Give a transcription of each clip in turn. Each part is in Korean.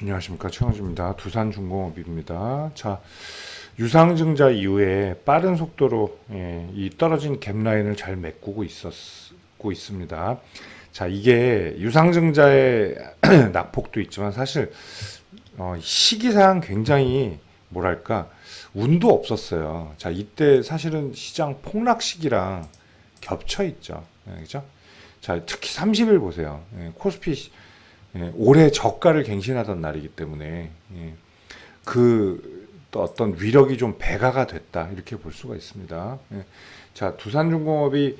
안녕하십니까 최영주입니다. 두산중공업입니다. 자 유상증자 이후에 빠른 속도로 예, 이 떨어진 갭 라인을 잘 메꾸고 있었고 있습니다. 자 이게 유상증자의 낙폭도 있지만 사실 어, 시기상 굉장히 뭐랄까 운도 없었어요. 자 이때 사실은 시장 폭락 시기랑 겹쳐 있죠. 예, 그죠? 자 특히 30일 보세요. 예, 코스피 시- 예, 올해 저가를 갱신하던 날이기 때문에 예, 그또 어떤 위력이 좀 배가가 됐다 이렇게 볼 수가 있습니다. 예. 자 두산중공업이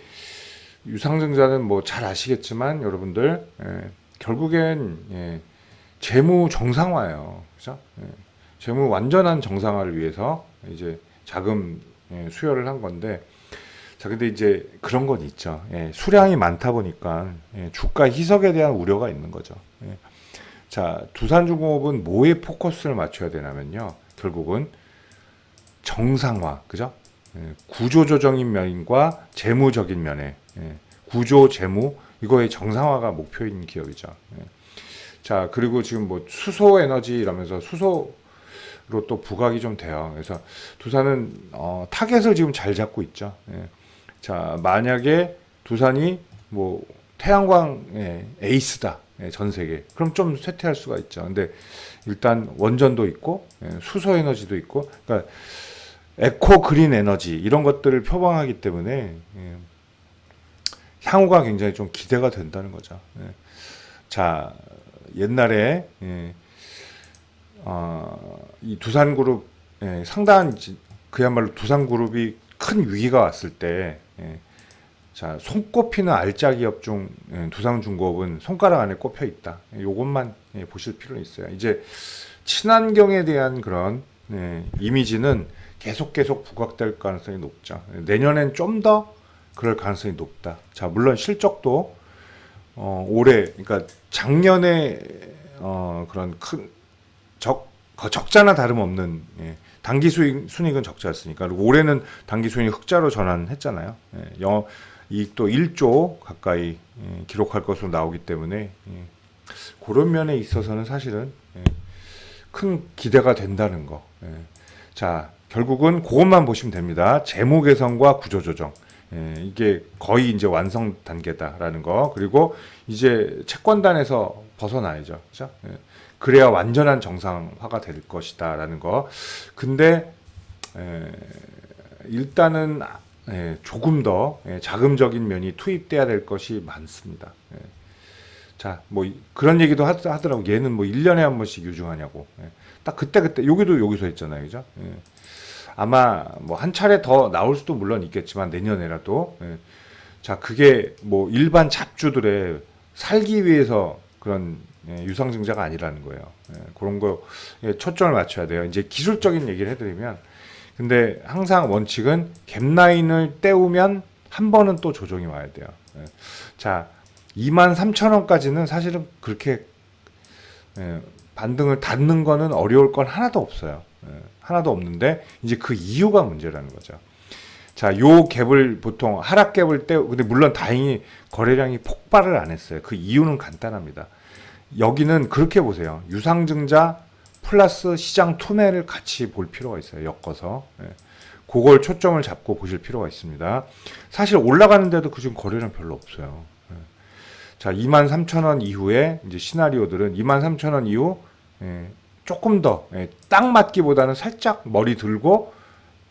유상증자는 뭐 잘 아시겠지만 여러분들 예, 결국엔 예, 재무 정상화예요. 그죠? 예, 재무 완전한 정상화를 위해서 이제 자금 예, 수혈을 한 건데 자 근데 이제 그런 건 있죠. 예, 수량이 많다 보니까 예, 주가 희석에 대한 우려가 있는 거죠. 예. 자 두산중공업은 뭐에 포커스를 맞춰야 되냐면요. 결국은 정상화, 그죠? 예, 구조조정인 면과 재무적인 면에 예, 구조 재무 이거의 정상화가 목표인 기업이죠. 예. 자 그리고 지금 뭐 수소 에너지 이러면서 수소 로 또 부각이 좀 돼요. 그래서 두산은 어, 타겟을 지금 잘 잡고 있죠. 예. 자 만약에 두산이 뭐 태양광 예, 에이스다 예, 전 세계 그럼 좀 쇠퇴할 수가 있죠. 근데 일단 원전도 있고 예, 수소 에너지도 있고 그러니까 에코 그린 에너지 이런 것들을 표방하기 때문에 예, 향후가 굉장히 좀 기대가 된다는 거죠. 예. 자 옛날에 예, 어, 이 두산그룹 예, 상당한 지- 그야말로 두산그룹이 큰 위기가 왔을 때 예, 자 손꼽히는 알짜 기업 중 예, 두산중공업은 손가락 안에 꼽혀 있다. 예, 요것만 예, 보실 필요는 있어요. 이제 친환경에 대한 그런 예, 이미지는 계속 계속 부각될 가능성이 높죠. 예, 내년엔 좀 더 그럴 가능성이 높다. 자 물론 실적도 어, 올해 그러니까 작년에 어, 그런 큰 적, 거- 적자나 다름없는 예, 단기 수익 순익은 적자였으니까 그리고 올해는 단기 수익 흑자로 전환했잖아요. 예, 영업 이익도 1조 가까이 예, 기록할 것으로 나오기 때문에 예, 그런 면에 있어서는 사실은 예, 큰 기대가 된다는 거. 예. 자 결국은 그것만 보시면 됩니다. 재무 개선과 구조 조정. 예, 이게 거의 이제 완성 단계다라는 거. 그리고 이제 채권단에서 벗어나야죠. 그죠? 예. 그래야 완전한 정상화가 될 것이다라는 거. 근데 에, 일단은 아, 예, 조금 더 예, 자금적인 면이 투입돼야 될 것이 많습니다. 예. 자, 뭐 이- 그런 얘기도 하, 하더라고. 얘는 뭐 1년에 한 번씩 유증하냐고. 예. 딱 그때 그때 여기도 여기서 했잖아요. 그죠? 예. 아마 뭐 한 차례 더 나올 수도 물론 있겠지만 내년에라도 예. 자, 그게 뭐 일반 잡주들의 살기 위해서 그런 예, 유상증자가 아니라는 거예요. 예, 그런 거 예, 초점을 맞춰야 돼요. 이제 기술적인 얘기를 해드리면, 근데 항상 원칙은 갭라인을 떼우면 한 번은 또 조정이 와야 돼요. 예. 자, 2만 3천 원까지는 사실은 그렇게 예, 반등을 닫는 거는 어려울 건 하나도 없어요. 예, 하나도 없는데 이제 그 이유가 문제라는 거죠. 자, 요 갭을 보통 하락 갭을 떼, 근데 물론 다행히 거래량이 폭발을 안 했어요. 그 이유는 간단합니다. 여기는 그렇게 보세요. 유상증자 플러스 시장 투매를 같이 볼 필요가 있어요. 엮어서. 예. 그걸 초점을 잡고 보실 필요가 있습니다. 사실 올라가는데도 그 지금 거래량 별로 없어요. 예. 자, 23,000원 이후에 이제 시나리오들은 23,000원 이후 예, 조금 더 예, 딱 맞기보다는 살짝 머리 들고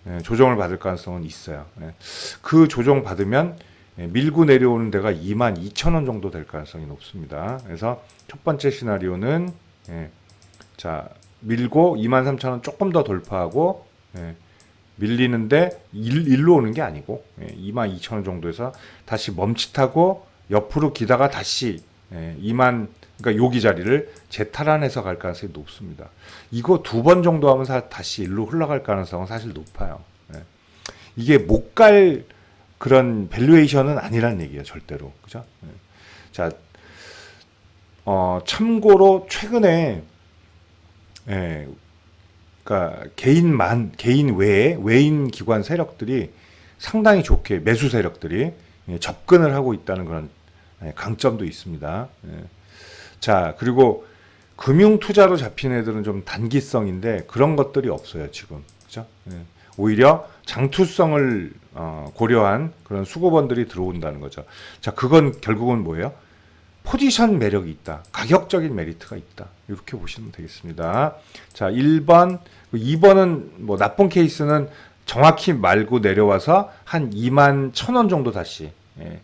예, 조정을 받을 가능성은 있어요. 예. 그 조정 받으면 예, 밀고 내려오는 데가 2만 2천 원 정도 될 가능성이 높습니다. 그래서 첫 번째 시나리오는 예, 자 밀고 2만 3천 원 조금 더 돌파하고 예, 밀리는데 일, 일로 오는 게 아니고 예, 2만 2천 원 정도에서 다시 멈칫하고 옆으로 기다가 다시 예, 2만 그러니까 여기 자리를 재탈환해서 갈 가능성이 높습니다. 이거 두 번 정도 하면 사- 다시 일로 흘러갈 가능성은 사실 높아요. 예. 이게 못갈 그런 밸류에이션은 아니란 얘기예요, 절대로. 그죠? 예. 자, 어, 참고로 최근에 예, 그러니까 개인만 개인 외에 외인 기관 세력들이 상당히 좋게 매수 세력들이 예, 접근을 하고 있다는 그런 예, 강점도 있습니다. 예. 자, 그리고 금융 투자로 잡힌 애들은 좀 단기성인데 그런 것들이 없어요 지금 그죠? 예. 오히려 장투성을 어, 고려한 그런 수급원들이 들어온다는 거죠. 자 그건 결국은 뭐예요? 포지션 매력이 있다. 가격적인 메리트가 있다. 이렇게 보시면 되겠습니다. 자, 1번, 2번은 뭐 나쁜 케이스는 정확히 말고 내려와서 한 2만 1,000원 정도 다시 예,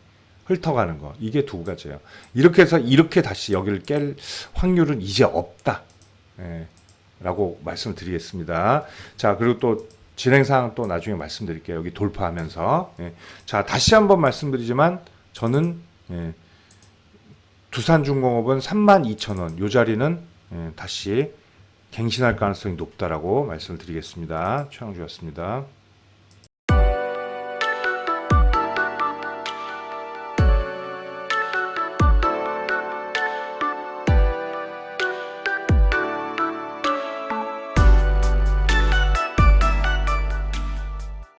훑어가는 거. 이게 두 가지예요. 이렇게 해서 이렇게 다시 여기를 깰 확률은 이제 없다. 예, 라고 말씀을 드리겠습니다. 자, 그리고 또 진행사항 또 나중에 말씀드릴게요. 여기 돌파하면서. 예. 자, 다시 한번 말씀드리지만 저는 예, 두산중공업은 32,000원. 요 자리는 예, 다시 갱신할 가능성이 높다라고 말씀을 드리겠습니다. 최영주였습니다.